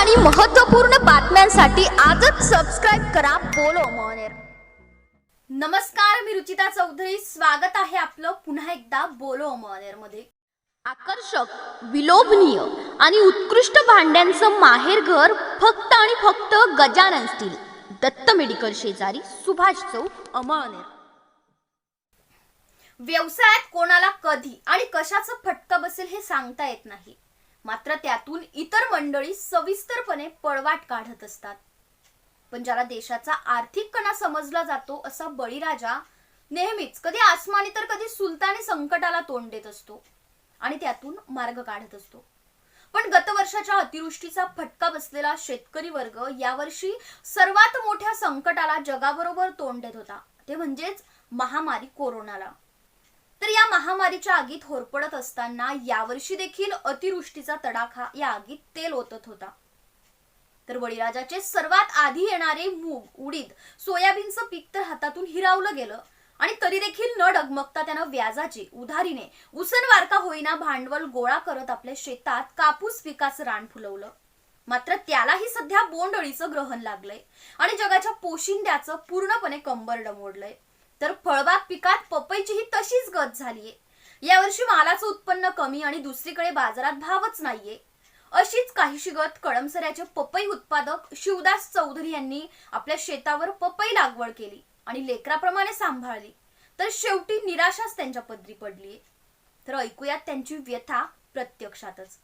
आणि महत्त्वपूर्ण बातम्यांसाठी आजच सबस्क्राईब करा. बोलो मॉनेर. नमस्कार मी रुचिता चौधरी. स्वागत आहे आपलं पुन्हा एकदा बोलो मॉनेरमध्ये आकर्षक विलोभनीय आणि उत्कृष्ट भांड्यांचं माहेरघर फक्त आणि फक्त गजानन स्टील. दत्त मेडिकल शेजारी सुभाष चौक अमळनेर. व्यवसायात कोणाला कधी आणि कशाचं फटका बसेल हे सांगता येत नाही. मात्र त्यातून इतर मंडळी सविस्तरपणे पळवाट काढत असतात. पण ज्याला देशाचा आर्थिक कणा समजला जातो असा बळीराजा नेहमीच कधी आसमानी तर कधी सुलतानी संकटाला तोंड देत असतो आणि त्यातून मार्ग काढत असतो. पण गतवर्षाच्या अतिवृष्टीचा फटका बसलेला शेतकरी वर्ग यावर्षी सर्वात मोठ्या संकटाला जगाबरोबर तोंड देत होता. ते म्हणजेच महामारी कोरोनाला. तर या महामारीच्या आगीत होरपडत असताना यावर्षी देखील अतिवृष्टीचा तडाखा या आगीत तेल ओतत होता. तर बळीराजाचे सर्वात आधी येणारे मूग उडीद सोयाबीनचं पीक तर हातातून हिरावलं गेलं आणि तरी देखील न डगमगता त्यानं व्याजाची उधारीने उसनवारका होईना भांडवल गोळा करत आपल्या शेतात कापूस पिकाचं रान फुलवलं. मात्र त्यालाही सध्या बोंडअळीचं ग्रहण लागलंय आणि जगाच्या पोशिंद्याचं पूर्णपणे कंबर डमोडलंय. तर फळबाग पिकात पपईचीही तशीच गत झालीये. यावर्षी मालाचं उत्पन्न कमी आणि दुसरीकडे बाजारात भावच नाहीये. अशीच काहीशी गत कळमसऱ्याचे पपई उत्पादक शिवदास चौधरी यांनी आपल्या शेतावर पपई लागवड केली आणि लेकराप्रमाणे सांभाळली. तर शेवटी निराशाच त्यांच्या पदरी पडली तर ऐकूयात त्यांची व्यथा प्रत्यक्षातच.